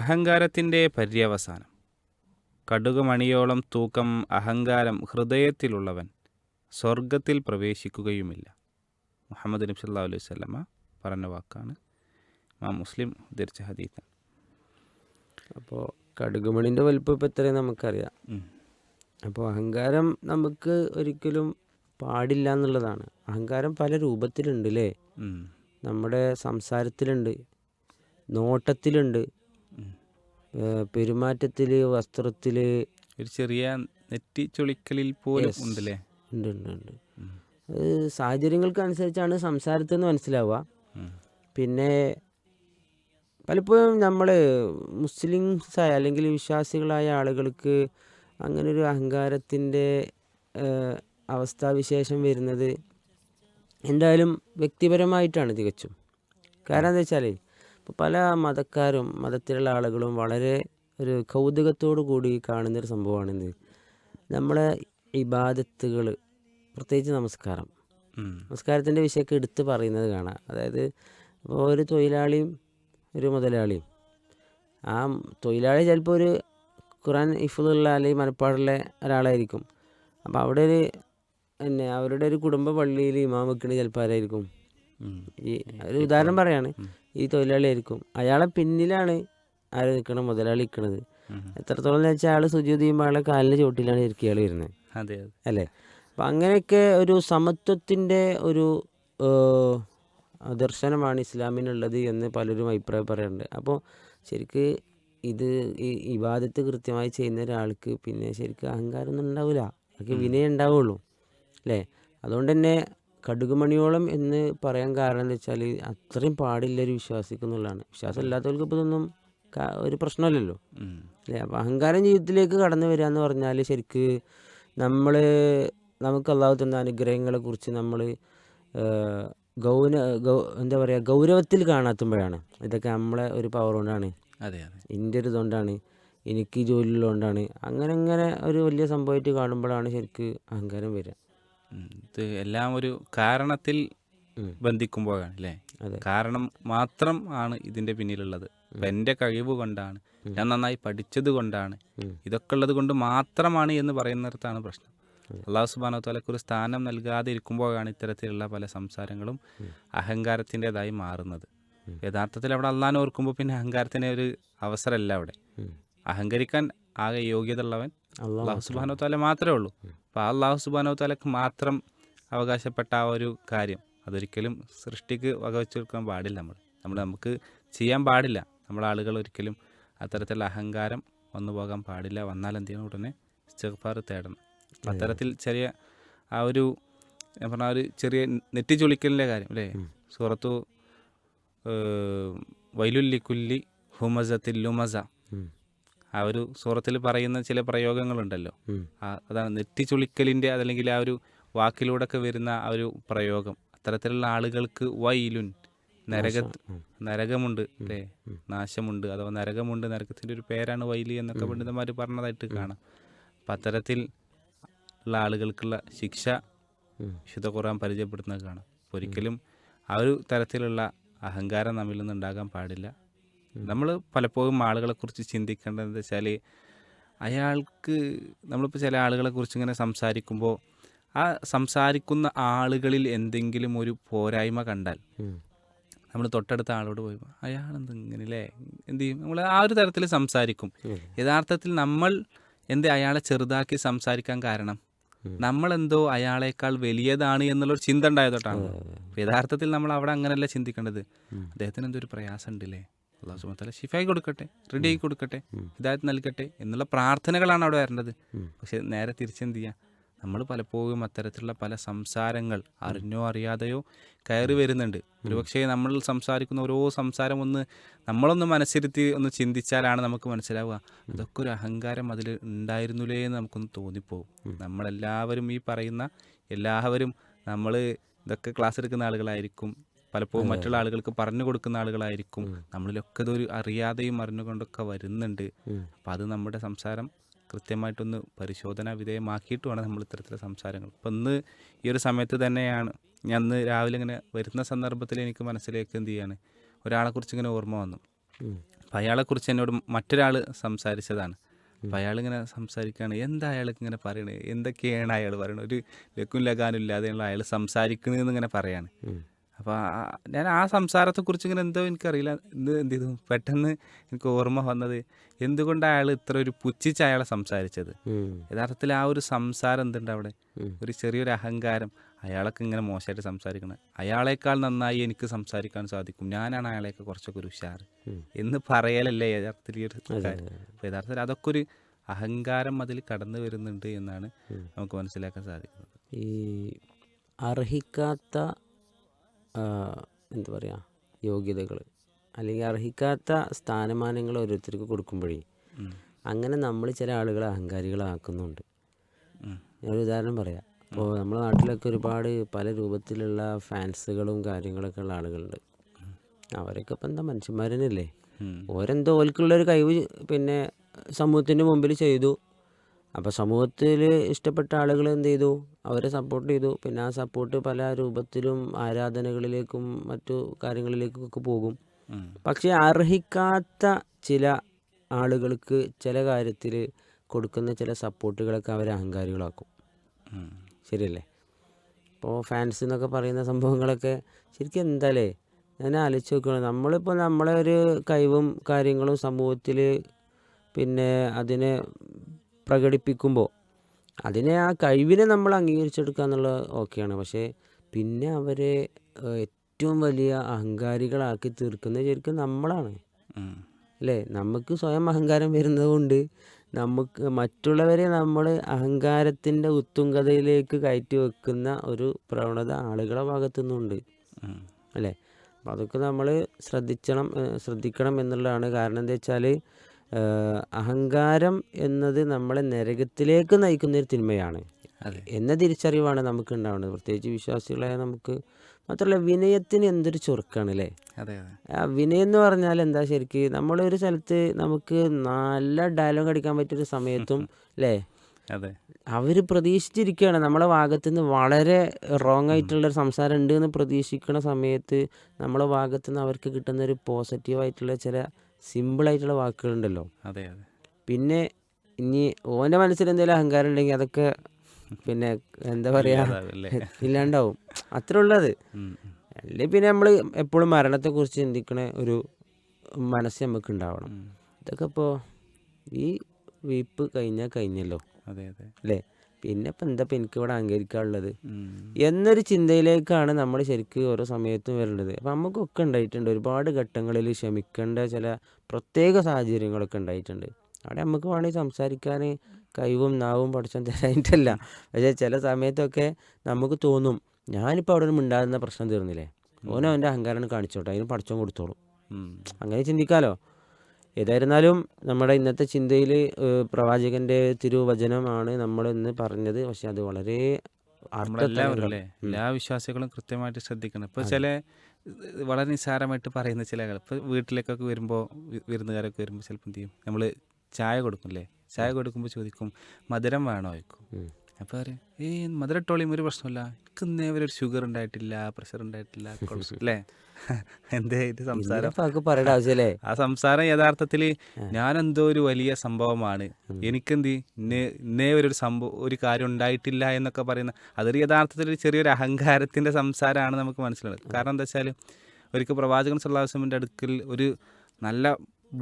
അഹങ്കാരത്തിന്റെ പര്യവസാനം. കടുകുമണിയോളം തൂക്കം അഹങ്കാരം ഹൃദയത്തിലുള്ളവൻ സ്വർഗത്തിൽ പ്രവേശിക്കുകയുമില്ല. മുഹമ്മദ് നബി സല്ലാ അലൈഹി സ്വല്ലമ്മ പറഞ്ഞ വാക്കാണ് മാ മുസ്ലിം ഉദ്ധരിച്ച ഹദീത്താണ് അപ്പോൾ കടുകുമണിന്റെ വലിപ്പം ഇപ്പം എത്രയും നമുക്കറിയാം. അപ്പോൾ അഹങ്കാരം നമുക്ക് ഒരിക്കലും പാടില്ല എന്നുള്ളതാണ്. അഹങ്കാരം പല രൂപത്തിലുണ്ട് അല്ലേ നമ്മുടെ സംസാരത്തിലുണ്ട് നോട്ടത്തിലുണ്ട്. പെരുമാറ്റത്തിൽ വസ്ത്രത്തിൽ ഒരു ചെറിയ നെറ്റി ചൊളിക്കലിൽ പോലും. ഉണ്ടല്ലേ? ഉണ്ട് ഉണ്ട്. അത് സാഹചര്യങ്ങൾക്കനുസരിച്ചാണ് സംസാരത്തിൽ നിന്ന് മനസ്സിലാവുക പിന്നെ പലപ്പോഴും നമ്മൾ മുസ്ലിംസായ അല്ലെങ്കിൽ വിശ്വാസികളായ ആളുകൾക്ക് അങ്ങനെ ഒരു അഹങ്കാരത്തിന്റെ അവസ്ഥാവിശേഷം വരുന്നത് എന്തായാലും വ്യക്തിപരമായിട്ടാണ് തികച്ചും. കാരണം എന്താ വെച്ചാൽ ഇപ്പോൾ പല മതക്കാരും മതത്തിലുള്ള ആളുകളും വളരെ ഒരു കൗതുകത്തോടു കൂടി കാണുന്നൊരു സംഭവമാണിത്. നമ്മളെ ഇബാദത്തുകൾ പ്രത്യേകിച്ച് നമസ്കാരം. നമസ്കാരത്തിന്റെ വിഷയമൊക്കെ എടുത്ത് പറയുന്നത് കാണാം. അതായത് ഇപ്പോൾ ഒരു തൊഴിലാളിയും ഒരു മുതലാളിയും. ആ തൊഴിലാളി ചിലപ്പോൾ ഒരു ഖുറാൻ ഇഫുള്ള അല്ലെങ്കിൽ മനപ്പാടുള്ള ഒരാളായിരിക്കും. അപ്പോൾ അവിടെ ഒരു പിന്നെ അവരുടെ ഒരു കുടുംബ പള്ളിയിൽ ഇമാം വെക്കുന്നത് ചിലപ്പോൾ ആരായിരിക്കും. ഈ ഒരു ഉദാഹരണം പറയാണ് ഈ തൊഴിലാളി ആയിരിക്കും അയാളെ പിന്നിലാണ് ആര് നിൽക്കണം മുതലാളി നിൽക്കുന്നത് എത്രത്തോളം എന്ന് വെച്ചാൽ ആൾ സുജൂതി ചെയ്യുമ്പോൾ അയാളെ കാലിന്റെ ചോട്ടിലാണ് ഇരിക്കുക വരുന്നത്. അതെ അതെ. അല്ലേ? അപ്പം അങ്ങനെയൊക്കെ ഒരു സമത്വത്തിന്റെ ഒരു ദർശനമാണ് ഇസ്ലാമിനുള്ളത് എന്ന് പലരും അഭിപ്രായം പറയാറുണ്ട്. അപ്പോൾ ശരിക്ക് ഇത് ഈ ഇബാദത്ത് കൃത്യമായി ചെയ്യുന്ന ഒരാൾക്ക് പിന്നെ ശരിക്കും അഹങ്കാരമൊന്നും ഉണ്ടാവില്ല. അയാൾക്ക് വിനയം ഉണ്ടാവുള്ളൂ. അല്ലേ? അതുകൊണ്ട് തന്നെ കടുകുമണിയോളം എന്ന് പറയാൻ കാരണം എന്താ വെച്ചാൽ അത്രയും പാടില്ല ഒരു വിശ്വാസിക്കുന്നുള്ളതാണ്. വിശ്വാസം ഇല്ലാത്തവർക്ക് ഇപ്പോൾ ഇതൊന്നും ഒരു പ്രശ്നമല്ലല്ലോ. അല്ലേ? അപ്പം അഹങ്കാരം ജീവിതത്തിലേക്ക് കടന്നു വരിക എന്ന് പറഞ്ഞാൽ ശരിക്ക് നമ്മൾ നമുക്ക് അള്ളാഹു തന്ന അനുഗ്രഹങ്ങളെ കുറിച്ച് നമ്മൾ ഗൗന ഗൗ എന്താ പറയുക ഗൗരവത്തിൽ കാണാത്തുമ്പോഴാണ്. ഇതൊക്കെ നമ്മളെ ഒരു പവർ കൊണ്ടാണ്. അതെ അതെ. എന്റെ ഒരു ഇതുകൊണ്ടാണ്. എനിക്ക് ജോലിയുള്ളതുകൊണ്ടാണ്. ജോലി അങ്ങനെ അങ്ങനെ ഒരു വലിയ സംഭവമായിട്ട് കാണുമ്പോഴാണ് ശരിക്ക് അഹങ്കാരം വരിക. ഇത് എല്ലാം ഒരു കാരണത്തിൽ ബന്ധിക്കുമ്പോഴാണ് അല്ലേ? കാരണം മാത്രം ആണ് ഇതിന്റെ പിന്നിലുള്ളത്. എന്റെ എന്റെ കഴിവ് കൊണ്ടാണ് ഞാൻ നന്നായി പഠിച്ചത് കൊണ്ടാണ് ഇതൊക്കെ ഉള്ളത് കൊണ്ട് മാത്രമാണ് എന്ന് പറയുന്നിടത്താണ് പ്രശ്നം. അള്ളാഹു സുബാനോ തലക്ക് ഒരു സ്ഥാനം നൽകാതെ ഇരിക്കുമ്പോഴാണ് ഇത്തരത്തിലുള്ള പല സംസാരങ്ങളും അഹങ്കാരത്തിന്റെതായി മാറുന്നത്. യഥാർത്ഥത്തിൽ അവിടെ അള്ളാഹാൻ ഓർക്കുമ്പോൾ പിന്നെ അഹങ്കാരത്തിന് ഒരു അവസരമല്ല അവിടെ. അഹങ്കരിക്കാൻ ആകെ യോഗ്യത ഉള്ളവൻ അള്ളാഹ് സുബാനോ താല മാത്രമേ ഉള്ളൂ. അപ്പോൾ ആ അള്ളാഹു സുബാനോ താലക്ക് മാത്രം അവകാശപ്പെട്ട ആ ഒരു കാര്യം. അതൊരിക്കലും സൃഷ്ടിക്ക് വകവെച്ച് കൊടുക്കാൻ പാടില്ല നമ്മൾ നമ്മൾ നമുക്ക് ചെയ്യാൻ പാടില്ല. നമ്മളെ ആളുകൾ ഒരിക്കലും അത്തരത്തിലുള്ള അഹങ്കാരം വന്നു പോകാൻ പാടില്ല. വന്നാൽ എന്ത് ചെയ്യണം? ഉടനെ ഇസ്തിഗ്ഫാർ തേടണം. അത്തരത്തിൽ ചെറിയ ആ ഒരു ഞാൻ പറഞ്ഞ ഒരു ചെറിയ നെറ്റി ചുളിക്കലിന്റെ കാര്യം അല്ലേ? സുഹൃത്തു വൈലുല്ലിക്കുല്ലി ഹുമസത്തിൽ ലുമസ. ആ ഒരു സൂറത്തിൽ പറയുന്ന ചില പ്രയോഗങ്ങളുണ്ടല്ലോ. അതാണ് നെറ്റി ചുളിക്കലിന്റെ അതല്ലെങ്കിൽ ആ ഒരു വാക്കിലൂടെ ഒക്കെ വരുന്ന ആ ഒരു പ്രയോഗം. അത്തരത്തിലുള്ള ആളുകൾക്ക് വൈലുൻ നരക നരകമുണ്ട് അല്ലേ? നാശമുണ്ട്. അഥവാ നരകമുണ്ട് നരകത്തിന്റെ ഒരു പേരാണ് വൈലി എന്നൊക്കെ പണ്ഡിതന്മാർ പറഞ്ഞതായിട്ട് കാണാം. അപ്പം അത്തരത്തിൽ ഉള്ള ആളുകൾക്കുള്ള ശിക്ഷ വിശുദ്ധ ഖുർആൻ പരിചയപ്പെടുന്നത് കാണാം. ഒരിക്കലും ആ ഒരു തരത്തിലുള്ള അഹങ്കാരം നമ്മിൽ നിന്ന് ഉണ്ടാകാൻ പാടില്ല. നമ്മൾ പലപ്പോഴും ആളുകളെക്കുറിച്ച് ചിന്തിക്കേണ്ടത് എന്താ വെച്ചാൽ അയാൾക്ക് നമ്മളിപ്പോൾ ചില ആളുകളെക്കുറിച്ച് ഇങ്ങനെ സംസാരിക്കുമ്പോൾ ആ സംസാരിക്കുന്ന ആളുകളിൽ എന്തെങ്കിലും ഒരു പോരായ്മ കണ്ടാൽ. നമ്മൾ തൊട്ടടുത്ത ആളോട് പോയി അയാളെന്ത് ഇങ്ങനെ അല്ലേ എന്ത് ചെയ്യും? നമ്മൾ ആ ഒരു തരത്തിൽ സംസാരിക്കും. യഥാർത്ഥത്തിൽ നമ്മൾ എന്ത് അയാളെ ചെറുതാക്കി സംസാരിക്കാൻ കാരണം നമ്മളെന്തോ അയാളേക്കാൾ വലിയതാണ് എന്നുള്ളൊരു ചിന്ത ഉണ്ടായതോട്ടാണ്. യഥാർത്ഥത്തിൽ നമ്മൾ അവിടെ അങ്ങനെയല്ല ചിന്തിക്കേണ്ടത്. അദ്ദേഹത്തിന് എന്തൊരു പ്രയാസം ഉണ്ടല്ലേ അള്ളാഹു സുബത്തല ഷിഫായി കൊടുക്കട്ടെ റെഡി ആയി കൊടുക്കട്ടെ ഹിദായത്ത് നൽകട്ടെ എന്നുള്ള പ്രാർത്ഥനകളാണ് അവിടെ വരേണ്ടത്. പക്ഷെ നേരെ തിരിച്ചെന്ത് ചെയ്യുക നമ്മൾ പലപ്പോഴും അത്തരത്തിലുള്ള പല സംസാരങ്ങൾ അറിഞ്ഞോ അറിയാതെയോ കയറി വരുന്നുണ്ട്. ഒരുപക്ഷെ നമ്മൾ സംസാരിക്കുന്ന ഓരോ സംസാരം ഒന്ന് നമ്മളൊന്ന് മനസ്സിരുത്തി ഒന്ന് ചിന്തിച്ചാലാണ് നമുക്ക് മനസ്സിലാവുക. അതൊക്കെ ഒരു അഹങ്കാരം അതിൽ ഉണ്ടായിരുന്നില്ലേ എന്ന് നമുക്കൊന്ന് തോന്നിപ്പോവും. നമ്മളെല്ലാവരും ഈ പറയുന്ന എല്ലാവരും നമ്മൾ ഇതൊക്കെ ക്ലാസ് എടുക്കുന്ന ആളുകളായിരിക്കും. പലപ്പോഴും മറ്റുള്ള ആളുകൾക്ക് പറഞ്ഞു കൊടുക്കുന്ന ആളുകളായിരിക്കും. നമ്മളിലൊക്കെ ഇതൊരു അറിയാതെയും അറിഞ്ഞുകൊണ്ടൊക്കെ വരുന്നുണ്ട്. അപ്പം അത് നമ്മുടെ സംസാരം കൃത്യമായിട്ടൊന്ന് പരിശോധന വിധേയമാക്കിയിട്ട് വേണം നമ്മൾ ഇത്തരത്തിലുള്ള സംസാരങ്ങൾ. അപ്പം ഇന്ന് ഈ ഒരു സമയത്ത് തന്നെയാണ് ഞാൻ ഇന്ന് രാവിലെ ഇങ്ങനെ വരുന്ന സന്ദർഭത്തിൽ എനിക്ക് മനസ്സിലേക്ക് എന്ത് ചെയ്യാണ് ഒരാളെക്കുറിച്ച് ഇങ്ങനെ ഓർമ്മ വന്നു. അപ്പം അയാളെക്കുറിച്ച് എന്നോട് മറ്റൊരാൾ സംസാരിച്ചതാണ്. അപ്പം അയാളിങ്ങനെ സംസാരിക്കുകയാണ് എന്താ അയാൾക്ക് ഇങ്ങനെ പറയണത് എന്തൊക്കെയാണ് അയാൾ പറയണത് ഒരു ലക്കും ലഗാനും ഇല്ലാതെയുള്ള അയാൾ സംസാരിക്കണമെന്ന് ഇങ്ങനെ പറയാണ്. അപ്പോൾ ഞാൻ ആ സംസാരത്തെക്കുറിച്ച് ഇങ്ങനെ എന്തോ എനിക്കറിയില്ല. എന്ത് എന്ത് ചെയ്തു? പെട്ടെന്ന് എനിക്ക് ഓർമ്മ വന്നത് എന്തുകൊണ്ട് അയാൾ ഇത്ര ഒരു പുച്ഛിച്ച് അയാളെ സംസാരിച്ചത്? യഥാർത്ഥത്തിൽ ആ ഒരു സംസാരം എന്തുണ്ട് അവിടെ? ഒരു ചെറിയൊരു അഹങ്കാരം. അയാളൊക്കെ ഇങ്ങനെ മോശമായിട്ട് സംസാരിക്കണം. അയാളേക്കാൾ നന്നായി എനിക്ക് സംസാരിക്കാൻ സാധിക്കും. ഞാനാണ് അയാളെയൊക്കെ കുറച്ചൊക്കെ ഒരു ഉഷാർ എന്ന് പറയലല്ലേ യഥാർത്ഥത്തിൽ ഈ ഒരു കാര്യം? അപ്പോൾ യഥാർത്ഥത്തിൽ അതൊക്കെ ഒരു അഹങ്കാരം അതിൽ കടന്നു വരുന്നുണ്ട് എന്നാണ് നമുക്ക് മനസ്സിലാക്കാൻ സാധിക്കുന്നത്. ഈ അർഹിക്കാത്ത എന്താ പറയുക യോഗ്യതകൾ അല്ലെങ്കിൽ അർഹിക്കാത്ത സ്ഥാനമാനങ്ങൾ ഓരോരുത്തർക്ക് കൊടുക്കുമ്പോഴേ അങ്ങനെ നമ്മൾ ചില ആളുകളെ അഹങ്കാരികളാക്കുന്നുണ്ട്. ഞാൻ ഞാനൊരു ഉദാഹരണം പറയാം. ഇപ്പോൾ നമ്മുടെ നാട്ടിലൊക്കെ ഒരുപാട് പല രൂപത്തിലുള്ള ഫാൻസുകളും കാര്യങ്ങളൊക്കെ ഉള്ള ആളുകളുണ്ട്. അവരൊക്കെ ഇപ്പം എന്താ മനുഷ്യന്മാരനല്ലേ. ഓരെന്തോ ഓൽക്കുള്ളൊരു കഴിവ് പിന്നെ സമൂഹത്തിന്റെ മുമ്പിൽ ചെയ്തു. അപ്പോൾ സമൂഹത്തിൽ ഇഷ്ടപ്പെട്ട ആളുകൾ എന്ത് ചെയ്തു? അവരെ സപ്പോർട്ട് ചെയ്തു. പിന്നെ ആ സപ്പോർട്ട് പല രൂപത്തിലും ആരാധനകളിലേക്കും മറ്റു കാര്യങ്ങളിലേക്കും ഒക്കെ പോകും. പക്ഷേ അർഹിക്കാത്ത ചില ആളുകൾക്ക് ചില കാര്യത്തിൽ കൊടുക്കുന്ന ചില സപ്പോർട്ടുകളൊക്കെ അവർ അഹങ്കാരികളാക്കും. ശരിയല്ലേ? ഇപ്പോൾ ഫാൻസ് എന്നൊക്കെ പറയുന്ന സംഭവങ്ങളൊക്കെ ശരിക്കും എന്താലേ? ഞാൻ ആലോചിച്ച് നോക്കുകയാണ് നമ്മളിപ്പോൾ നമ്മളെ ഒരു കഴിവും കാര്യങ്ങളും സമൂഹത്തിൽ പിന്നെ അതിനെ പ്രകടിപ്പിക്കുമ്പോൾ അതിനെ ആ കഴിവിനെ നമ്മൾ അംഗീകരിച്ചെടുക്കുക എന്നുള്ളത് ഓക്കെയാണ്. പക്ഷേ പിന്നെ അവരെ ഏറ്റവും വലിയ അഹങ്കാരികളാക്കി തീർക്കുന്നത് ശരിക്കും നമ്മളാണ്. അല്ലേ? നമുക്ക് സ്വയം അഹങ്കാരം വരുന്നത് കൊണ്ട് നമുക്ക് മറ്റുള്ളവരെ നമ്മൾ അഹങ്കാരത്തിന്റെ ഉത്തുംഗതയിലേക്ക് കയറ്റി വെക്കുന്ന ഒരു പ്രവണത ആളുകളെ ഭാഗത്തുനിന്നുണ്ട്. നിന്നുണ്ട് അല്ലേ? അപ്പോൾ അതൊക്കെ നമ്മൾ ശ്രദ്ധിക്കണം ശ്രദ്ധിക്കണം എന്നുള്ളതാണ് കാരണം എന്താ വെച്ചാൽ അഹങ്കാരം എന്നത് നമ്മളെ നരകത്തിലേക്ക് നയിക്കുന്ന ഒരു തിന്മയാണ് എന്ന തിരിച്ചറിവാണ് നമുക്ക് ഉണ്ടാവുന്നത് പ്രത്യേകിച്ച് വിശ്വാസികളായ നമുക്ക് മാത്രമല്ല വിനയത്തിന് എന്തൊരു ചൊറുക്കാണ് അല്ലേ ആ വിനയം എന്ന് പറഞ്ഞാൽ എന്താ ശരിക്ക്? നമ്മളൊരു സ്ഥലത്ത് നമുക്ക് നല്ല ഡയലോഗ് അടിക്കാൻ പറ്റിയൊരു സമയത്തും അല്ലേ അവർ പ്രതീക്ഷിച്ചിരിക്കുകയാണ്. നമ്മളെ ഭാഗത്തു നിന്ന് വളരെ റോങ് ആയിട്ടുള്ളൊരു സംസാരം ഉണ്ട് എന്ന് പ്രതീക്ഷിക്കുന്ന സമയത്ത് നമ്മളെ ഭാഗത്തു നിന്ന് അവർക്ക് കിട്ടുന്ന ഒരു പോസിറ്റീവായിട്ടുള്ള ചില സിമ്പിളായിട്ടുള്ള വാക്കുകളുണ്ടല്ലോ. അതെ അതെ. പിന്നെ ഇനി ഓന്റെ മനസ്സിൽ എന്തെങ്കിലും അഹങ്കാരം ഉണ്ടെങ്കിൽ അതൊക്കെ പിന്നെ എന്താ പറയാ? ഇല്ലാണ്ടാവും. അത്ര ഉള്ളത്. അല്ലെങ്കിൽ പിന്നെ നമ്മൾ എപ്പോഴും മരണത്തെക്കുറിച്ച് ചിന്തിക്കണ ഒരു മനസ്സ് നമുക്ക് ഉണ്ടാവണം. ഇതൊക്കെ ഇപ്പോൾ ഈ വീപ്പ് കഴിഞ്ഞാൽ കഴിഞ്ഞല്ലോ. അതെ അതെ. അല്ലേ? പിന്നെ ഇപ്പം എന്താ ഇപ്പം എനിക്ക് ഇവിടെ അംഗീകരിക്കാനുള്ളത്. എന്നൊരു ചിന്തയിലേക്കാണ് നമ്മൾ ശരിക്കും ഓരോ സമയത്തും വരേണ്ടത് അപ്പം നമുക്കൊക്കെ ഉണ്ടായിട്ടുണ്ട്. ഒരുപാട് ഘട്ടങ്ങളിൽ ക്ഷമിക്കേണ്ട ചില പ്രത്യേക സാഹചര്യങ്ങളൊക്കെ ഉണ്ടായിട്ടുണ്ട്. അവിടെ നമുക്ക് വേണമെങ്കിൽ സംസാരിക്കാൻ കഴിവും നാവും പഠിച്ചും തരാനായിട്ടല്ല. പക്ഷേ ചില സമയത്തൊക്കെ നമുക്ക് തോന്നും ഞാനിപ്പോൾ അവിടെ ഒരു ഉണ്ടാകുന്ന പ്രശ്നം തീർന്നില്ലേ? ഓനവന്റെ അഹങ്കാരം കാണിച്ചോട്ടെ. അതിന് പഠിച്ചോൻ കൊടുത്തോളൂ. അങ്ങനെ ചിന്തിക്കാലോ? ഏതായിരുന്നാലും നമ്മുടെ ഇന്നത്തെ ചിന്തയിൽ പ്രവാചകന്റെ തിരുവചനമാണ് നമ്മൾ ഇന്ന് പറഞ്ഞത്. പക്ഷെ അത് വളരെ നമ്മളെല്ലാവരും അല്ലേ? എല്ലാ വിശ്വാസികളും കൃത്യമായിട്ട് ശ്രദ്ധിക്കണം. ഇപ്പൊ ചില വളരെ നിസ്സാരമായിട്ട് പറയുന്ന ചില ഇപ്പൊ വീട്ടിലേക്കൊക്കെ വരുമ്പോൾ വിരുന്നുകാരൊക്കെ വരുമ്പോൾ ചിലപ്പോൾ എന്ത് ചെയ്യും? നമ്മൾ ചായ കൊടുക്കില്ലേ ചായ കൊടുക്കുമ്പോൾ ചോദിക്കും മധുരം വേണോ? ചോദിക്കും. അപ്പോൾ പറയും മധുര ടോളിയും ഒരു പ്രശ്നമില്ല എനിക്ക് ഇന്നേ വരെ ഒരു ഷുഗർ ഉണ്ടായിട്ടില്ല പ്രഷർ ഉണ്ടായിട്ടില്ല അല്ലേ എന്തേ ഇത് സംസാരം? പറയേണ്ട ആവശ്യമല്ലേ? ആ സംസാരം യഥാർത്ഥത്തിൽ എന്തോ ഒരു വലിയ സംഭവമാണ്. എനിക്കെന്ത് ഇന്നേ ഒരു സംഭവം ഒരു കാര്യം ഉണ്ടായിട്ടില്ല എന്നൊക്കെ പറയുന്ന അതൊരു യഥാർത്ഥത്തിൽ ഒരു ചെറിയൊരു അഹങ്കാരത്തിന്റെ സംസാരമാണ് നമുക്ക് മനസ്സിലാവുന്നത് കാരണം എന്താ വെച്ചാൽ ഒരിക്കൽ പ്രവാചകൻ സല്ലാസ്ലമിന്റെ അടുക്കൽ ഒരു നല്ല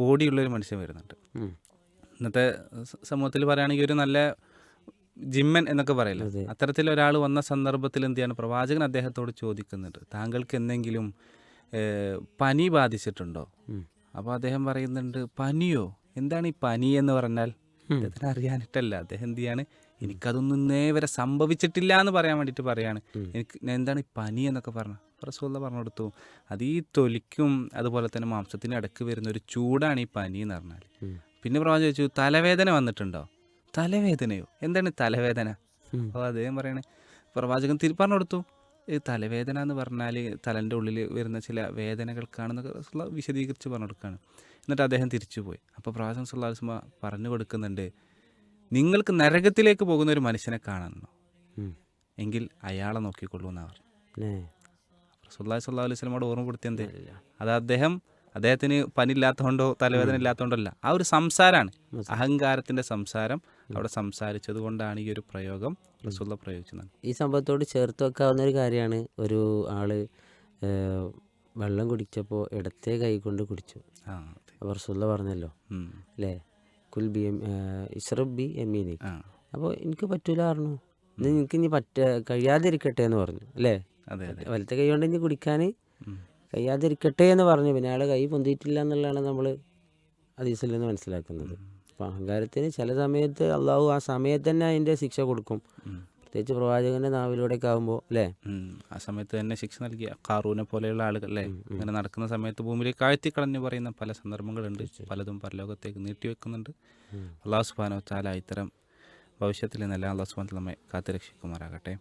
ബോഡിയുള്ള ഒരു മനുഷ്യൻ വരുന്നുണ്ട്. ഇന്നത്തെ സമൂഹത്തിൽ പറയുകയാണെങ്കിൽ ഒരു നല്ല ജിമ്മൻ എന്നൊക്കെ പറയില്ല? അത്തരത്തിൽ ഒരാൾ വന്ന സന്ദർഭത്തിൽ എന്ത് ചെയ്യാണ്? പ്രവാചകൻ അദ്ദേഹത്തോട് ചോദിക്കുന്നുണ്ട്. താങ്കൾക്ക് എന്തെങ്കിലും പനി ബാധിച്ചിട്ടുണ്ടോ? അപ്പോൾ അദ്ദേഹം പറയുന്നുണ്ട് പനിയോ? എന്താണ് ഈ പനി എന്ന് പറഞ്ഞാൽ? അദ്ദേഹത്തിന് അറിയാനിട്ടല്ല. അദ്ദേഹം എന്ത് ചെയ്യാണ്? എനിക്കതൊന്നും ഇന്നേ വരെ സംഭവിച്ചിട്ടില്ല എന്ന് പറയാൻ വേണ്ടിയിട്ട് പറയാണ്. എനിക്ക് എന്താണ് ഈ പനി എന്നൊക്കെ പറഞ്ഞു? റസൂല്ല പറഞ്ഞു കൊടുത്തു അത് ഈ തൊലിക്കും അതുപോലെ തന്നെ മാംസത്തിന് ഇടയ്ക്ക് വരുന്ന ഒരു ചൂടാണ് ഈ പനി എന്ന് പറഞ്ഞാൽ പിന്നെ പ്രവാചകം ചോദിച്ചു തലവേദന വന്നിട്ടുണ്ടോ? തലവേദനയോ? എന്താണ് തലവേദന? അപ്പോൾ അദ്ദേഹം പറയണേ പ്രവാചകൻ തിരി പറഞ്ഞു കൊടുത്തു ഈ തലവേദന എന്ന് പറഞ്ഞാൽ തലന്റെ ഉള്ളിൽ വരുന്ന ചില വേദനകൾക്കാണെന്നൊക്കെ വിശദീകരിച്ച് പറഞ്ഞു കൊടുക്കുകയാണ് എന്നിട്ട് അദ്ദേഹം തിരിച്ചു പോയി അപ്പോൾ പ്രവാചകൻ സുല്ലാസ്മ പറഞ്ഞു കൊടുക്കുന്നുണ്ട് നിങ്ങൾക്ക് നരകത്തിലേക്ക് പോകുന്ന ഒരു മനുഷ്യനെ കാണുന്നു. എങ്കിൽ അയാളെ നോക്കിക്കൊള്ളൂ എന്നാണ് പറഞ്ഞു. സുല്ലാ സ്വല്ലാ അലൈഹി സ്വലമോട് ഓർമ്മപ്പെടുത്തിയത് ഇല്ല. അത് അദ്ദേഹം അദ്ദേഹത്തിന് പനി ഇല്ലാത്തതുകൊണ്ടോ തലവേദന ഇല്ലാത്തതുകൊണ്ടോ അല്ല ആ ഒരു സംസാരമാണ് അഹങ്കാരത്തിന്റെ സംസാരം അവിടെ സംസാരിച്ചത് കൊണ്ടാണ് ഈ ഒരു പ്രയോഗം റസൂള്ള പ്രയോഗിച്ചത്. ഈ സംഭവത്തോട് ചേർത്ത് വെക്കാവുന്ന ഒരു കാര്യമാണ്. ഒരു ആൾ വെള്ളം കുടിച്ചപ്പോൾ ഇടത്തെ കൈ കൊണ്ട് കുടിച്ചു. ആ അപ്പോൾ റസുല്ല പറഞ്ഞല്ലോ. അല്ലേ കുൽ ബി എം ഇസ്രബ് ബി ആ. അപ്പോൾ എനിക്ക് പറ്റൂല പറഞ്ഞു. എനിക്ക് ഇനി പറ്റ കഴിയാതിരിക്കട്ടെ എന്ന് പറഞ്ഞു. അല്ലേ വലത്തെ കൈ കൊണ്ട് ഇനി കുടിക്കാൻ. കഴിയാതിരിക്കട്ടെ എന്ന് പറഞ്ഞു. പിന്നെ അയാൾ കൈ പൊന്തിയിട്ടില്ല എന്നുള്ളതാണ് നമ്മൾ അതീസിൽ നിന്ന് മനസ്സിലാക്കുന്നത്. അപ്പോൾ അഹങ്കാരത്തിന് ചില സമയത്ത് അള്ളാഹു ആ സമയത്ത് തന്നെ അതിന്റെ ശിക്ഷ കൊടുക്കും. പ്രത്യേകിച്ച് പ്രവാചകന്റെ നാവിലൂടെയൊക്കെ ആകുമ്പോൾ അല്ലേ. ആ സമയത്ത് തന്നെ ശിക്ഷ നൽകിയ കാറൂനെ പോലെയുള്ള ആളുകൾ അല്ലേ അങ്ങനെ നടക്കുന്ന സമയത്ത് ഭൂമിയിലേക്ക് ആഴ്ത്തിക്കളഞ്ഞു പറയുന്ന പല സന്ദർഭങ്ങളുണ്ട്. പലതും പരലോകത്തേക്ക് നീട്ടിവെക്കുന്നുണ്ട്. അള്ളാഹു സുബാനോ താല ഇത്തരം ഭവിഷ്യത്തിൽ നിന്നെല്ലാം അള്ളാഹു സുബാൻ നമ്മെ കാത്തുരക്ഷിക്കുമാറാകട്ടെ.